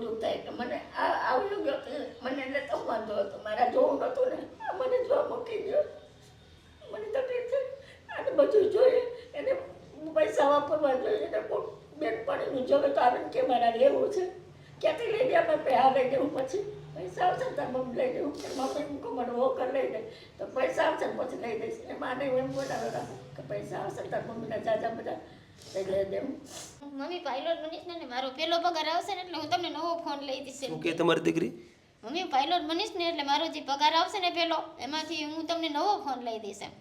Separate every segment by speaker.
Speaker 1: દુઃખ થાય કે મને આ આવ્યું ગયો મને એટલે વાંધો હતો. મારા જોવું નહોતું ને. મને જોવા મૂકી ગયો. મને તકલીફ છે અને બધું જોઈએ. એને પૈસા વાપરવા જોઈએ. કોઈ બેનપણીનું જોવે. તો આવે કે મારા લેવું છે. ક્યાંથી લઈ ગયા મેં પૈસા લઈ દેવું પછી પૈસા આવશે ને તાર મમ્મી લઈ દેવું મમ્મી મૂકો મને વોકર લઈ દે તો પૈસા આવશે ને પછી લઈ દઈશ એ માને એમ બોલાવે કે પૈસા આવશે ને તાર મમ્મીના જાજા બધા. લઈ દેવું
Speaker 2: મમ્મી પાયલોટ બનીશ ને મારો પેલો પગાર આવશે ને એટલે હું તમને ફોન લઈ એમ.
Speaker 3: શું કે તમારી દીકરી?
Speaker 2: મમ્મી પાયલોટ બનીશ ને એટલે મારો જે પગાર આવશે ને પેલો એમાંથી હું તમને નવો ફોન લઈ દઈશ એમ.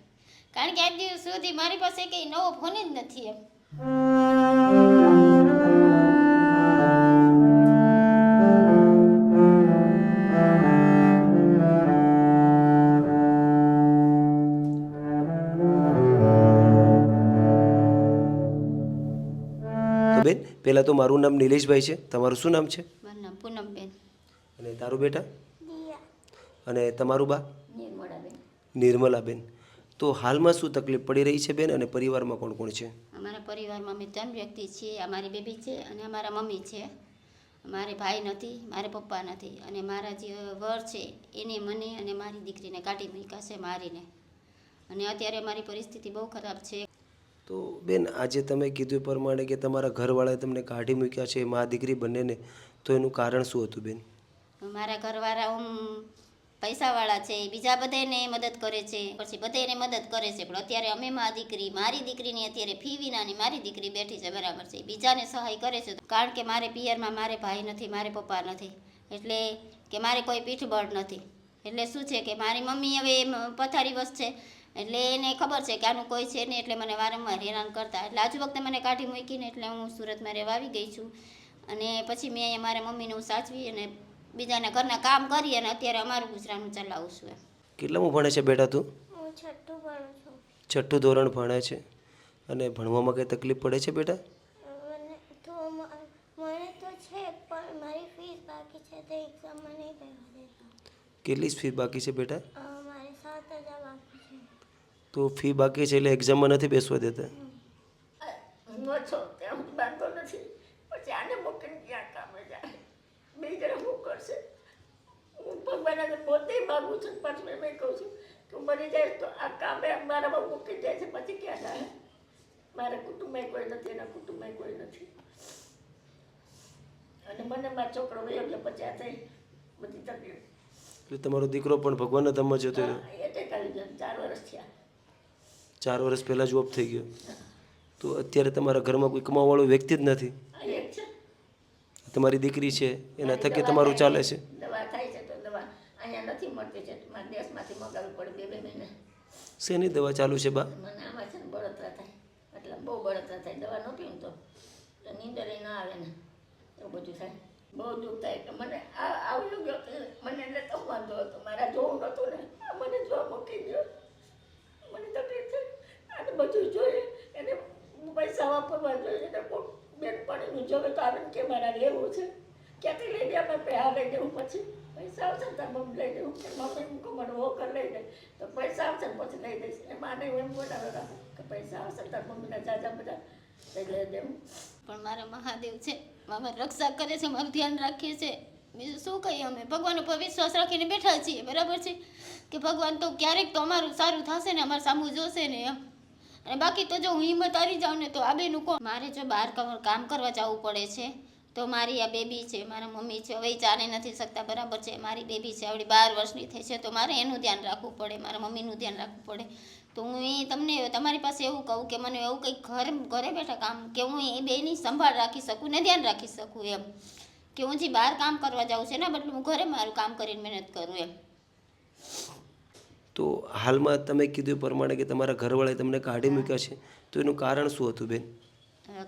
Speaker 2: કારણ કે આજ દિવસ સુધી મારી પાસે કંઈ નવો ફોન જ નથી એમ.
Speaker 3: તો બેન પહેલાં તો મારું નામ નિલેશભાઈ છે. તમારું શું નામ છે?
Speaker 2: પૂનમબેન
Speaker 3: અને તારું બેટા? અને તમારું બા?
Speaker 1: નિર્મળાબેન.
Speaker 3: નિર્મલાબેન. તો હાલમાં શું તકલીફ પડી રહી છે બેન અને પરિવારમાં કોણ કોણ છે?
Speaker 2: અમારા પરિવારમાં અમે ત્રણ વ્યક્તિ છીએ. અમારી બેબી છે અને અમારા મમ્મી છે. મારે ભાઈ નથી મારે પપ્પા નથી અને મારા જે વર છે એને મને અને મારી દીકરીને કાઢી મૂક્યા છે મારીને. અને અત્યારે મારી પરિસ્થિતિ બહુ ખરાબ છે.
Speaker 3: તો બેન આજે તમે કીધું પ્રમાણે કે તમારા ઘરવાળાએ તમને કાઢી મૂક્યા છે મા દીકરી બંનેને. તો એનું કારણ શું હતું બેન?
Speaker 2: મારા ઘરવાળા હું પૈસાવાળા છે, બીજા બધાને મદદ કરે છે, પછી બધાને મદદ કરે છે, પણ અત્યારે અમે મા દીકરી, મારી દીકરીની અત્યારે ફી વિનાની મારી દીકરી બેઠી છે, બરાબર છે. બીજાને સહાય કરે છે, કારણ કે મારે પિયરમાં મારે ભાઈ નથી, મારે પપ્પા નથી, એટલે કે મારે કોઈ પીઠબળ નથી. એટલે શું છે કે મારી મમ્મી હવે પથારી વસ છે, એટલે એને ખબર છે કે આનું કોઈ છે નહીં, એટલે મને વારંવાર હેરાન કરતા. એટલે આજુ વખતે મને કાઢી મૂકીને, એટલે હું સુરતમાં રહેવા આવી ગઈ છું. અને પછી મેં અહીંયા મારા મમ્મીનું સાચવી અને બીજાના ઘરના કામ કરી અને અત્યારે અમારું ગુજરાતનું ચલાવું છું એમ.
Speaker 3: કેટલામું ભણે છે બેટા તું?
Speaker 4: હું છઠ્ઠું ભણું છું.
Speaker 3: છઠ્ઠું ધોરણ ભણે છે. અને ભણવામાં કંઈ તકલીફ પડે છે બેટા?
Speaker 4: મને તો મને તો છે પણ મારી ફીસ બાકી છે તે એક્ઝામમાં નહીં બેસવા દેતા.
Speaker 3: કેટલી ફી બાકી છે બેટા?
Speaker 4: મારે સાત હજાર બાકી છે.
Speaker 3: તો ફી બાકી છે એટલે એક્ઝામમાં નથી બેસવા દેતા
Speaker 1: હું છો ત્યાં હું બાંધતો નથી પછી આને મૂકીને ક્યાં કામે જાય બે જણા હું ભગવાનને પોતે માગું છું મેં કહું છું કે મરી જાય તો આ કામે મારામાં મૂકી જાય છે. પછી ક્યાં જાય? મારા કુટુંબમાં કોઈ નથી એના કુટુંબમાં કોઈ નથી. અને મને મારો છોકરો વયો ગયો પછી આ થઈ બધી તકલીફ.
Speaker 3: એટલે તમારો દીકરો પણ ભગવાનના ધામમાં જતો રહ્યો?
Speaker 1: એટેક આવી ગયો. ચાર વર્ષ થયા.
Speaker 3: ચાર વર્ષ પહેલાં જોબ થઈ ગયો? તો અત્યારે તમારા ઘરમાં કોઈ કમાવાવાળો વ્યક્તિ જ નથી?
Speaker 1: છે
Speaker 3: તમારી દીકરી છે એના થકી તમારું ચાલે છે?
Speaker 1: દવા થાય છે તો દવા. અહીંયા નથી મળતી છે મારે દેશમાંથી મગાવવી પડે બે બે મહિને.
Speaker 3: શેની દવા ચાલુ છે બા?
Speaker 1: મને આમાં છે ને બળતરા થાય. એટલે બહુ બળતરા થાય. દવા ન પીવું તો. નીંદર ના આવે ને. એવું બધું થાય. બહુ દુઃખ થાય. કે મને આ આવડું ગયો મને એટલે તો વાંધો હતો. મારા જોવું નહોતું ને. આ મને જોવા મૂકી ગયો. મને તકલીફ છે અને બધું જોઈએ. એને પૈસા વાપરવા જોઈએ. કોઈ બેનપણીનું જોવે તો આવે કે મારા લેવું છે. ક્યાંથી લઈ દે મેં પૈસા લઈ દેવું પછી. પૈસા આવશે ને તાર મમ્મી લઈ દેવું મમ્મી મૂકો મને વોકર લઈ દે તો પૈસા આવશે ને પછી લઈ દઈશ એ માને એમ બોલાવે કે પૈસા આવશે તાર મમ્મીના જાજા બધા લઈ દેવું
Speaker 2: પણ મારા મહાદેવ છે મારા રક્ષા કરે છે, મારું ધ્યાન રાખીએ છે. બીજું શું કહીએ અમે? ભગવાન ઉપર વિશ્વાસ રાખીને બેઠા છીએ. બરાબર છે? કે ભગવાન તો ક્યારેક તો અમારું સારું થશે ને, અમારું સામું જોશે ને એમ. અને બાકી તો જો હું હિંમત હારી જાઉં ને તો આ બેનું કોણ? મારે જો બહાર કામ કરવા જવું પડે છે. તો મારી આ બેબી છે, મારા મમ્મી છે, હવે ચાલી નથી શકતા, બરાબર છે. મારી બેબી છે, આવડી બાર વર્ષની થઈ છે, તો મારે એનું ધ્યાન રાખવું પડે, મારા મમ્મીનું ધ્યાન રાખવું પડે. તો હું એ તમને, તમારી પાસે એવું કહું કે મને એવું કંઈક ઘર, ઘરે બેઠા કામ કે હું એ બેની સંભાળ રાખી શકું ને ધ્યાન રાખી શકું એમ. કે હું જે બહાર કામ કરવા જાઉં છે ને બટલું હું ઘરે મારું કામ કરીને મહેનત કરું એમ.
Speaker 3: તો હાલમાં તમે કીધું એ પ્રમાણે કે તમારા ઘરવાળાએ તમને કાઢી મૂક્યા છે, તો એનું કારણ શું હતું બેન?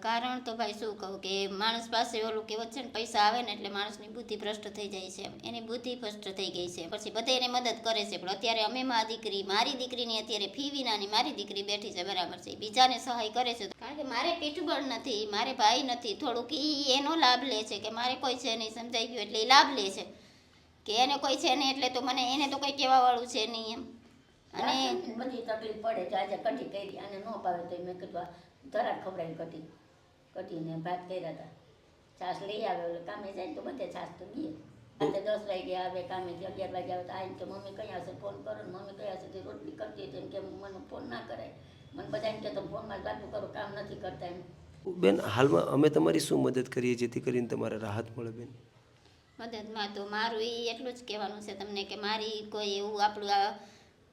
Speaker 2: કારણ તો ભાઈ શું કહું કે માણસ પાસે ઓલું કહેવત છે ને, પૈસા આવે ને એટલે માણસની બુદ્ધિ ભ્રષ્ટ થઈ જાય છે એની બુદ્ધિ ભ્રષ્ટ થઈ ગઈ છે. પછી બધા એને મદદ કરે છે, પણ અત્યારે અમે મા દીકરી, મારી દીકરીની અત્યારે ફી વિનાની મારી દીકરી બેઠી છે બરાબર છે. બીજાને સહાય કરે છે કારણ કે મારે પીઠબળ નથી, મારે ભાઈ નથી, થોડુંક ઈ એનો લાભ લે છે કે મારે કોઈ છે નહીં, સમજાઈ ગયું એટલે એ લાભ લે છે. કે એને કોઈ છે નહીં એટલે તો મને, એને તો કંઈ કહેવાવાળું છે નહીં એમ. અને
Speaker 1: બધી તકલીફ પડે છે. આજે કઢી કરી અને ન પાવે તો મેં કીધું ધરા ખવડાવી કઢી. કઢીને ભાત કર્યા હતા. છાસ લઈ આવે એટલે કામે જાય ને તો બધે છાસ તો ગીએ રાતે દસ વાગે આવે કામેથી અગિયાર વાગે આવે તો આવીને કે મમ્મી કઈ આવશે ફોન કરો ને મમ્મી કઈ આવશે તે રોટલી કરતી હતી એમ કે મને ફોન ના કરાય. મને બધા એમ કે તો ફોનમાં જ વાતું કરો કામ નથી કરતા એમ.
Speaker 3: બેન હાલમાં અમે તમારી શું મદદ કરીએ જેથી કરીને તમારે રાહત મળે બેન?
Speaker 2: મદદમાં તો મારું એ એટલું જ કહેવાનું છે તમને કે મારી કોઈ એવું આપણું આ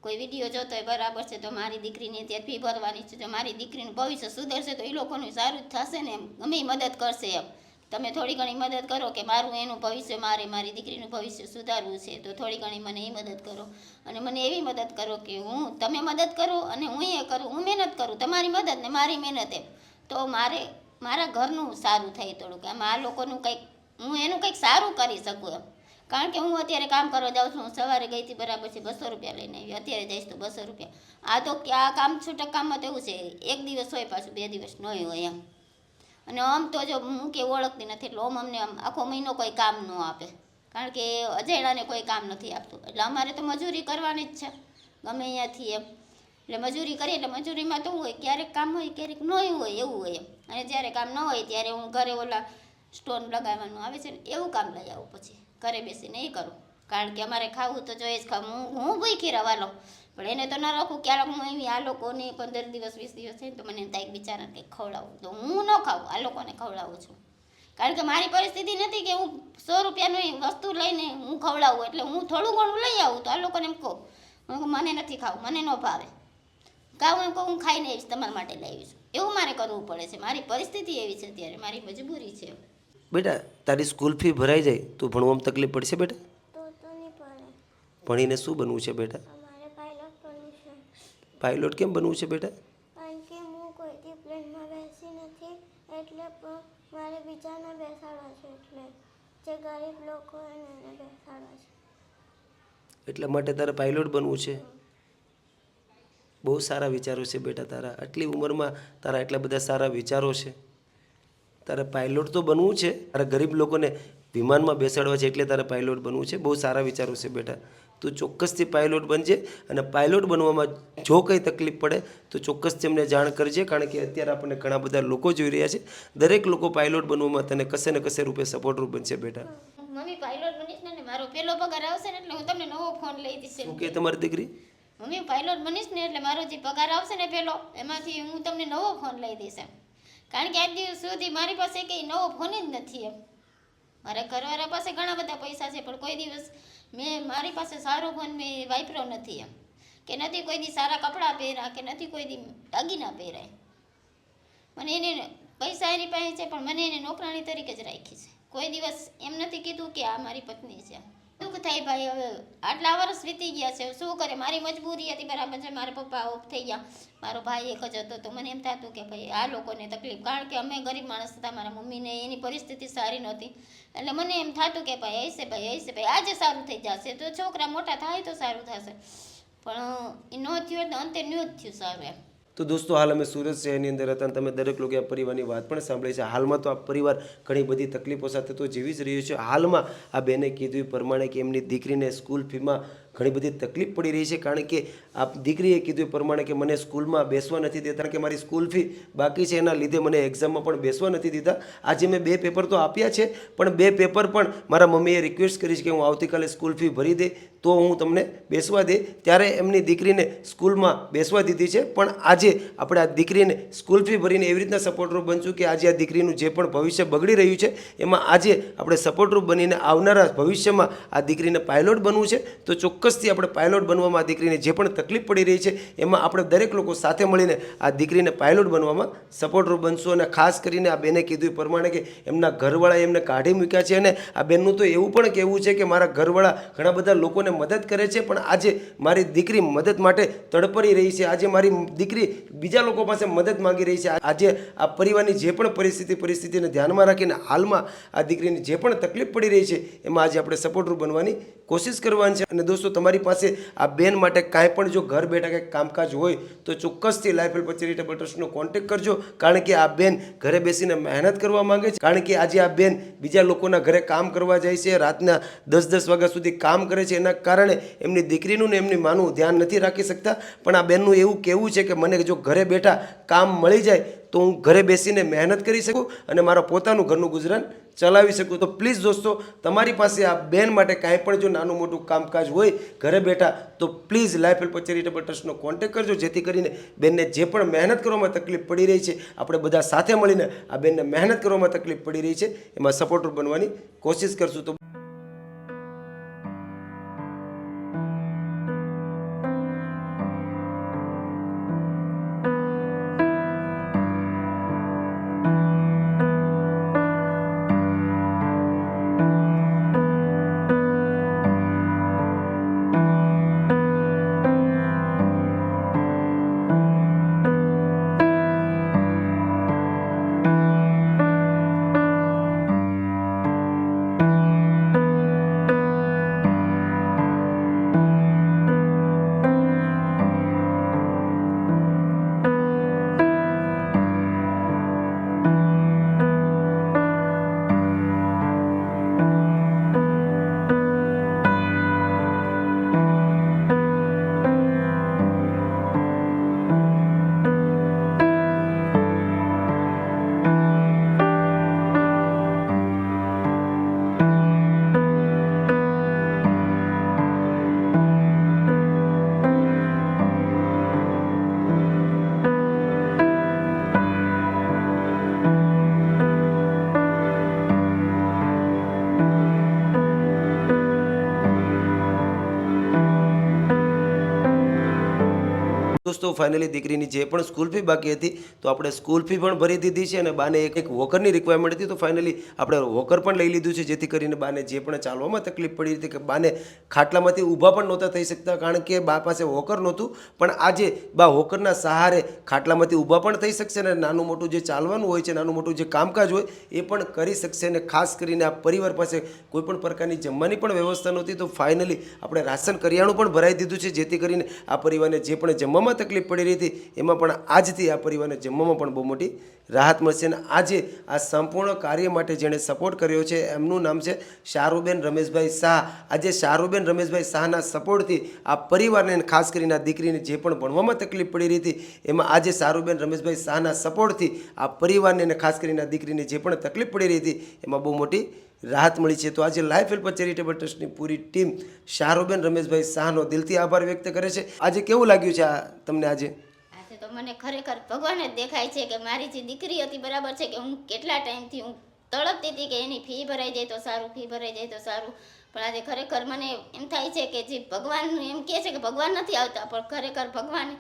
Speaker 2: કોઈ વીડિયો જોતો હોય બરાબર છે, તો મારી દીકરીની અત્યારે ફી ભરવાની છે. જો મારી દીકરીનું ભવિષ્ય સુધરશે તો એ લોકોનું સારું જ થશે ને એમ. ગમે મદદ કરશે એમ. તમે થોડી ઘણી મદદ કરો કે મારું એનું ભવિષ્ય મારે, મારી દીકરીનું ભવિષ્ય સુધારવું છે, તો થોડી ઘણી મને એ મદદ કરો. અને મને એવી મદદ કરો કે હું, તમે મદદ કરો અને હું એ કરું, હું મહેનત કરું, તમારી મદદ ને મારી મહેનત એમ. તો મારે, મારા ઘરનું સારું થાય થોડુંક. આમ આ લોકોનું કંઈક, હું એનું કંઈક સારું કરી શકું એમ. કારણ કે હું અત્યારે કામ કરવા જાઉં છું સવારે ગઈ હતી બરાબર છે, બસો રૂપિયા લઈને આવી અત્યારે જઈશ તો બસો રૂપિયા. આ તો આ કામ છૂટક કામમાં તો એવું છે, એક દિવસ હોય પાછું, બે દિવસ નહીં હોય એમ. અને આમ તો જો હું કે ઓળખતી નથી, એટલે આમ અમને આમ આખો મહિનો કોઈ કામ ન આપે. કારણ કે અજયડાને કોઈ કામ નથી આપતું. એટલે અમારે તો મજૂરી કરવાની જ છે, ગમે અહીંયાથી એમ. એટલે મજૂરી કરીએ, એટલે મજૂરીમાં તો હોય, ક્યારેક કામ હોય, ક્યારેક નહીં હોય, એવું હોય એમ. અને જ્યારે કામ ન હોય, ત્યારે હું ઘરે ઓલા સ્ટોન લગાવવાનું આવે છે ને, એવું કામ લઈ આવું પછી. ઘરે બેસીને એ કરું. કારણ કે અમારે ખાવું તો જોઈએ જ ખાવું. હું હું ભૂખી રવાલો પણ એને તો ન રાખું ક્યારેક હું એવી આ લોકોને પંદર દિવસ, વીસ દિવસ થઈને તો મને ત્યાં બિચારાને કંઈક ખવડાવું. તો હું ન ખાઉં, આ લોકોને ખવડાવું છું. કારણ કે મારી પરિસ્થિતિ નથી કે હું સો રૂપિયાની વસ્તુ લઈને હું ખવડાવું એટલે હું થોડું ઘણું લઈ આવું તો આ લોકોને એમ કહું. મને નથી ખાવું, મને ન ભાવે. ખાવું એમ કહું, હું ખાઈને આવીશ, તમારા માટે લઈ આવીશ. એવું મારે કરવું પડે છે. મારી પરિસ્થિતિ એવી છે અત્યારે, મારી મજબૂરી છે.
Speaker 3: બેટા તારી સ્કૂલ ફી ભરાઈ જાય તો ભણવામાં તકલીફ પડશે બેટા? ભણીને શું બનવું છે બેટા?
Speaker 4: પાયલોટ
Speaker 3: કેમ બનવું છે બેટા? એટલા માટે તારે પાયલોટ બનવું છે? બહુ સારા વિચારો છે બેટા તારા. આટલી ઉંમરમાં તારા એટલા બધા સારા વિચારો છે. તારે પાયલોટ તો બનવું છે. તારે ગરીબ લોકોને વિમાનમાં બેસાડવા છે એટલે તારે પાયલોટ બનવું છે. બહુ સારા વિચારો છે બેટા. તું ચોક્કસથી પાયલોટ બનજે અને પાયલોટ બનવામાં જો કંઈ તકલીફ પડે તો ચોક્કસથી અમને જાણ કરજે કારણ કે અત્યારે આપણને ઘણા બધા લોકો જોઈ રહ્યા છે. દરેક લોકો પાયલોટ બનવામાં તને કશે ને કશે રૂપે સપોર્ટરૂપ બનશે બેટા.
Speaker 2: મમ્મી પાયલોટ બનીશ ને ને મારો પહેલો પગાર આવશે ને એટલે હું તમને નવો ફોન લઈ દઈશ
Speaker 3: શું કે તમારી દીકરી?
Speaker 2: મમ્મી પાયલોટ બનીશ ને એટલે મારો જે પગાર આવશે ને પહેલો એમાંથી હું તમને નવો ફોન લઈ દઈશ કારણ કે આજ દિવસ સુધી મારી પાસે કંઈ નવો ફોન જ નથી એમ. મારા ઘરવાળા પાસે ઘણા બધા પૈસા છે, પણ કોઈ દિવસ મેં મારી પાસે સારો ફોન મેં વાપર્યો નથી એમ. કે નથી કોઈ દી સારા કપડાં પહેર્યા, કે નથી કોઈ દી દાગીના પહેરાય. મને એને પૈસા એની પાસે છે, પણ મને એને નોકરાણી તરીકે જ રાખી છે. કોઈ દિવસ એમ નથી કીધું કે આ મારી પત્ની છે દુઃખ થાય ભાઈ, હવે આટલા વર્ષ વીતી ગયા છે, શું કરે? મારી મજબૂરી હતી, બરાબર છે? મારા પપ્પા ઓફ થઈ ગયા. મારો ભાઈ એક જ હતો, તો મને એમ થતું કે ભાઈ, આ લોકોને તકલીફ. કારણ કે અમે ગરીબ માણસ હતા, મારા મમ્મીને એની પરિસ્થિતિ સારી નહોતી. એટલે મને એમ થતું કે ભાઈ, હશે ભાઈ હશે ભાઈ, આજે સારું થઈ જશે. તો છોકરા મોટા થાય તો સારું થશે. પણ એ ન થયું એટલે અંતે ન જ થયું સારું એમ.
Speaker 3: તો દોસ્તો, હાલ અમે સુરત શહેરની અંદર હતા તમે દરેક લોકો આ પરિવારની વાત પણ સાંભળી છે. હાલમાં તો આ પરિવાર ઘણી બધી તકલીફો સાથે તો જીવી જ રહ્યું છે. હાલમાં આ બેને કીધું પ્રમાણે કે એમની દીકરીને સ્કૂલ ફીમાં ઘણી બધી તકલીફ પડી રહી છે. કારણ કે આ દીકરીએ કીધું પ્રમાણે કે મને સ્કૂલમાં બેસવા નથી દેતા. કારણ કે મારી સ્કૂલ ફી બાકી છે. એના લીધે મને એક્ઝામમાં પણ બેસવા નથી દીધા. આજે મેં બે પેપર તો આપ્યા છે. પણ બે પેપર પણ મારા મમ્મીએ રિક્વેસ્ટ કરી છે કે હું આવતીકાલે સ્કૂલ ફી ભરી દે. તો હું તમને બેસવા દે. ત્યારે એમની દીકરીને સ્કૂલમાં બેસવા દીધી છે. પણ આજે આપણે આ દીકરીને સ્કૂલ ફી ભરીને એવી રીતના સપોર્ટરૂપ બનશું કે આજે આ દીકરીનું જે પણ ભવિષ્ય બગડી રહ્યું છે, એમાં આજે આપણે સપોર્ટરૂપ બનીને આવનારા ભવિષ્યમાં આ દીકરીને પાયલોટ બનવું છે. તો ચોક્કસથી આપણે પાયલોટ બનવામાં આ દીકરીને જે પણ તકલીફ પડી રહી છે, એમાં આપણે દરેક લોકો સાથે મળીને આ દીકરીને પાયલોટ બનવામાં સપોર્ટરૂપ બનશું. અને ખાસ કરીને આ બેને કીધું પ્રમાણે કે એમના ઘરવાળાએ એમને કાઢી મૂક્યા છે. અને આ બેનનું તો એવું પણ કહેવું છે કે મારા ઘરવાળા ઘણા બધા લોકોને મદદ કરે છે, પણ આજે મારી દીકરી મદદ માટે તડપડી રહી છે. આજે મારી દીકરી બીજા લોકો પાસે મદદ માંગી રહી છે. આજે આ પરિવારની જે પણ પરિસ્થિતિ, પરિસ્થિતિને ધ્યાનમાં રાખીને હાલમાં આ દીકરીની જે પણ તકલીફ પડી રહી છે, એમાં આજે આપણે સપોર્ટરૂપ બનવાની કોશિશ કરવાની છે. અને દોસ્તો, તમારી પાસે આ બેન માટે કાંઈ પણ જો ઘર બેઠા કંઈક કામકાજ હોય, તો ચોક્કસથી લાઇફ હેલ્પ ચેરિટેબલ ટ્રસ્ટનો કોન્ટેક કરજો. કારણ કે આ બેન ઘરે બેસીને મહેનત કરવા માંગે છે. કારણ કે આજે આ બેન બીજા લોકોના ઘરે કામ કરવા જાય છે. રાતના દસ દસ વાગ્યા સુધી કામ કરે છે. એના કારણે એમની દીકરીનું ને એમની માનું ધ્યાન નથી રાખી શકતા. પણ આ બેનનું એવું કહેવું છે કે મને જો ઘરે બેઠા કામ મળી જાય તો હું ઘરે બેસીને મહેનત કરી શકું અને મારા પોતાનું ઘરનું ગુજરાન ચલાવી શકું. તો પ્લીઝ દોસ્તો, તમારી પાસે આ બેન માટે કાંઈ પણ જો નાનું મોટું કામકાજ હોય ઘરે બેઠા, તો પ્લીઝ લાઈફ હેલ્પ ચેરિટેબલ ટ્રસ્ટનો કોન્ટેક કરજો, જેથી કરીને બેનને જે પણ મહેનત કરવામાં તકલીફ પડી રહી છે, આપણે બધા સાથે મળીને આ બેનને મહેનત કરવામાં તકલીફ પડી રહી છે. એમાં સપોર્ટર બનવાની કોશિશ કરશું. તો દોસ્તો ફાઇનલી દીકરીની જે પણ સ્કૂલ ફી બાકી હતી, તો આપણે સ્કૂલ ફી પણ ભરી દીધી છે અને બાને એક એક વોકરની રિક્વાયરમેન્ટ હતી, તો ફાઇનલી આપણે વોકર પણ લઈ લીધું છે, જેથી કરીને બાને જે પણ ચાલવામાં તકલીફ પડી હતી કે બાને ખાટલામાંથી ઊભા પણ નહોતા થઈ શકતા, કારણ કે બા પાસે વોકર નહોતું, પણ આજે બા વોકરના સહારે ખાટલામાંથી ઊભા પણ થઈ શકશે અને નાનું મોટું જે ચાલવાનું હોય છે, નાનું મોટું જે કામકાજ હોય, એ પણ કરી શકશે અને ખાસ કરીને આ પરિવાર પાસે કોઈપણ પ્રકારની જમવાની પણ વ્યવસ્થા નહોતી, તો ફાઇનલી આપણે રાશન કરિયાણું પણ ભરાઈ દીધું છે, જેથી કરીને આ પરિવારને જે પણ જમવામાં તકલીફ પડી રહી હતી. એમાં પણ આજથી આ પરિવારને જમવામાં પણ બહુ મોટી રાહત મળશે અને આજે આ સંપૂર્ણ કાર્ય માટે જેણે સપોર્ટ કર્યો છે, એમનું નામ છે શાહરુબેન રમેશભાઈ શાહ. આજે શાહરુબેન રમેશભાઈ શાહના સપોર્ટથી આ પરિવારને ખાસ કરીને આ દીકરીને જે પણ ભણવામાં તકલીફ પડી રહી હતી, એમાં આજે શાહરુબેન રમેશભાઈ શાહના સપોર્ટથી આ પરિવારને અને ખાસ કરીને આ દીકરીને જે પણ તકલીફ પડી રહી હતી, એમાં બહુ મોટી રાહત મળી છે. તો આજે લાઈફ હેલ્પ ચેરિટેબલ ટ્રસ્ટની પૂરી ટીમ શાહરુબેન રમેશભાઈ શાહનો દિલથી આભાર વ્યક્ત કરે છે. આજે કેવું લાગ્યું છે આ તમને આજે?
Speaker 2: આજે તો મને ખરેખર ભગવાન જ દેખાય છે કે મારી જે દીકરી હતી બરાબર છે કે હું કેટલા ટાઈમથી હું તળપતી હતી કે એની ફી ભરાઈ જાય તો સારું, ફી ભરાઈ જાય તો સારું. પણ આજે ખરેખર મને એમ થાય છે કે જે ભગવાન એમ કહે છે કે ભગવાન નથી આવતા, પણ ખરેખર ભગવાન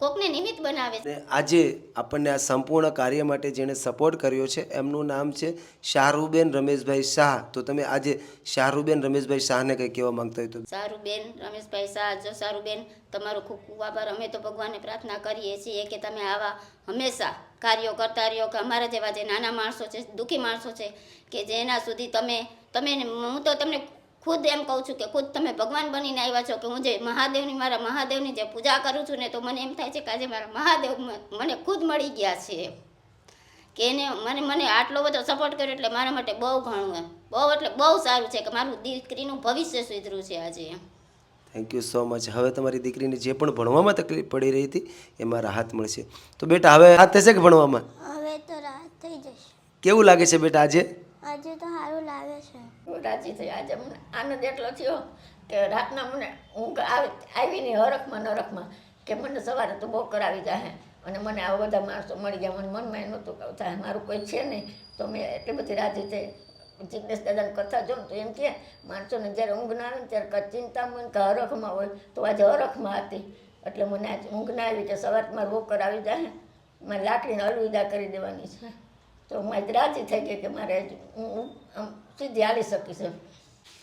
Speaker 2: કોકને નિમિત્ત બનાવે છે.
Speaker 3: આજે આપણને આ સંપૂર્ણ કાર્ય માટે જેણે સપોર્ટ કર્યો છે એમનું નામ છે શાહરૂબેન રમેશભાઈ શાહ. તો તમે આજે શાહરૂબેન રમેશભાઈ શાહને કંઈ કહેવા માંગતા હોય તો?
Speaker 2: સારું બેન રમેશભાઈ શાહ જો શાહરૂબેન તમારો ખૂબ ખૂબ આભાર. અમે તો ભગવાનને પ્રાર્થના કરીએ છીએ કે તમે આવા હંમેશા કાર્યો કરતા રહ્યો કે અમારા જેવા જે નાના માણસો છે દુઃખી માણસો છે કે જેના સુધી તમે તમે હું તો તમને ખુદ એમ કહું છું કે ખુદ તમે ભગવાન બનીને આવ્યા છો કે હું જે મહાદેવની મારા મહાદેવની જે પૂજા કરું છું ને તો મને એમ થાય છે કે આજે મારા મહાદેવ મને ખુદ મળી ગયા છે. કે એને મને મને આટલો બધો સપોર્ટ કર્યો એટલે મારા માટે બહુ ઘણું એમ. બહુ એટલે બહુ સારું છે કે મારું દીકરીનું ભવિષ્ય સુધર્યું છે આજે. એમ
Speaker 3: થેન્ક યુ સો મચ હવે તમારી દીકરીને જે પણ ભણવામાં તકલીફ પડી રહી હતી એમાં રાહત મળશે. તો બેટા હવે રાહત થશે કે ભણવામાં?
Speaker 4: હવે તો રાહત થઈ જશે.
Speaker 3: કેવું લાગે છે બેટા આજે?
Speaker 4: આજે તો સારું લાગે છે.
Speaker 1: હું રાજી થઈ, આજે મને આનંદ એટલો થયો કે રાતના મને ઊંઘ આવી નહીં હરખમાં નરખમાં કે મને સવારે તો બહુ કરાવી જાય અને મને આવા બધા માણસો મળી ગયા, મને મનમાં એ નહોતું કહું થાય મારું કોઈ છે નહીં. તો મેં એટલી બધી રાજી થઈ. જિગ્નેશ દાદાની કથા જો તો એમ કે માણસોને જ્યારે ઊંઘ ના આવે ને ત્યારે ચિંતામાં હોય કે હરખમાં હોય, તો આજે હરખમાં હતી. એટલે મને આજે ઊંઘ ના આવી કે સવારમાં રોકર આવી જાય મારે લાકડીને અલવિદા કરી દેવાની છે. તો હું આજ રાજી થઈ ગઈ કે મારે હું આમ સીધી હાલી શકીશ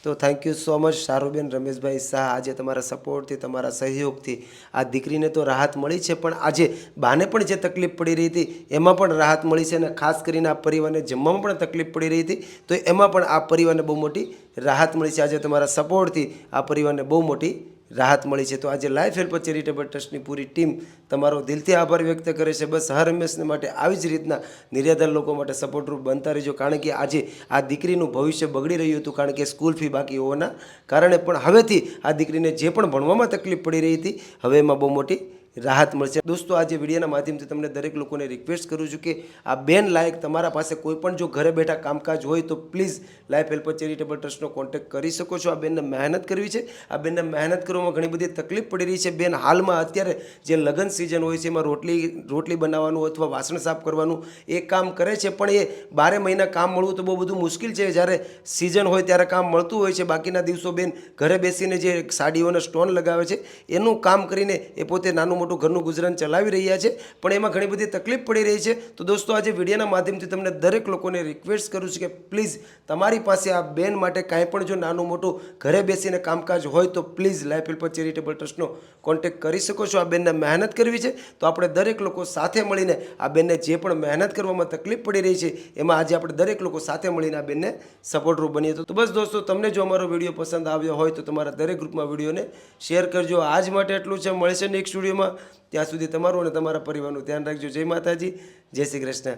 Speaker 3: તો થેન્ક યુ સો મચ શાહરુબેન રમેશભાઈ શાહ, આજે તમારા સપોર્ટથી, તમારા સહયોગથી આ દીકરીને તો રાહત મળી છે, પણ આજે બાને પણ જે તકલીફ પડી રહી હતી, એમાં પણ રાહત મળી છે અને ખાસ કરીને આ પરિવારને જમવામાં પણ તકલીફ પડી રહી હતી, તો એમાં પણ આ પરિવારને બહુ મોટી રાહત મળી છે. આજે તમારા સપોર્ટથી આ પરિવારને બહુ મોટી રાહત મળી છે. તો આજે લાઈફ હેલ્પ ચેરિટેબલ ટ્રસ્ટની પૂરી ટીમ તમારો દિલથી આભાર વ્યક્ત કરે છે. બસ હર હંમેશને માટે આવી જ રીતના નિર્યાધાર લોકો માટે સપોર્ટરૂપ બનતા રહેજો. કારણ કે આજે આ દીકરીનું ભવિષ્ય બગડી રહ્યું હતું. કારણ કે સ્કૂલ ફી બાકી હોવાના કારણે પણ હવેથી આ દીકરીને જે પણ ભણવામાં તકલીફ પડી રહી હતી, હવે એમાં બહુ મોટી રાહત મળશે. દોસ્તો, આજે વિડીયોના માધ્યમથી તમને દરેક લોકોને રિક્વેસ્ટ કરું છું કે આ બેન લાયક તમારા પાસે કોઈ પણ જો ઘરે બેઠા કામકાજ હોય તો પ્લીઝ લાઈફ હેલ્પર ચેરિટેબલ ટ્રસ્ટનો કોન્ટેક્ટ કરી શકો છો. આ બેનને મહેનત કરવી છે. આ બેનને મહેનત કરવામાં ઘણી બધી તકલીફ પડી રહી છે. બેન હાલમાં અત્યારે જે લગ્ન સિઝન હોય છે, એમાં રોટલી રોટલી બનાવવાનું અથવા વાસણ સાફ કરવાનું એ કામ કરે છે, પણ એ બારે મહિના કામ મળવું તો બહુ બધું મુશ્કેલ છે. જ્યારે સિઝન હોય ત્યારે કામ મળતું હોય છે. બાકીના દિવસો બેન ઘરે બેસીને જે સાડીઓને સ્ટોન લગાવે છે, એનું કામ કરીને એ પોતે નાનું મોટું ઘરનું ગુજરાન ચલાવી રહ્યા છે, પણ એમાં ઘણી બધી તકલીફ પડી રહી છે. તો દોસ્તો, આજે વિડીયોના માધ્યમથી તમને દરેક લોકોને રિક્વેસ્ટ કરું છું કે પ્લીઝ તમારી પાસે આ બેન માટે કાંઈ પણ જો નાનું મોટું ઘરે બેસીને કામકાજ હોય તો પ્લીઝ લાઈફ હેલ્પર ચેરિટેબલ ટ્રસ્ટનો કોન્ટેક કરી શકો છો. આ બેનને મહેનત કરવી છે. તો આપણે દરેક લોકો સાથે મળીને આ બેનને જે પણ મહેનત કરવામાં તકલીફ પડી રહી છે, એમાં આજે આપણે દરેક લોકો સાથે મળીને આ બેનને સપોર્ટરૂપ બનીએ. તો બસ દોસ્તો, તમને જો અમારો વીડિયો પસંદ આવ્યો હોય તો તમારા દરેક ગ્રુપમાં વિડીયોને શેર કરજો. આજ માટે એટલું છે. મળશે નેક્સ્ટ વિડીયોમાં ત્યાં સુધી તમારું અને તમારા પરિવારનું ધ્યાન રાખજો. જય માતાજી જય શ્રી કૃષ્ણ.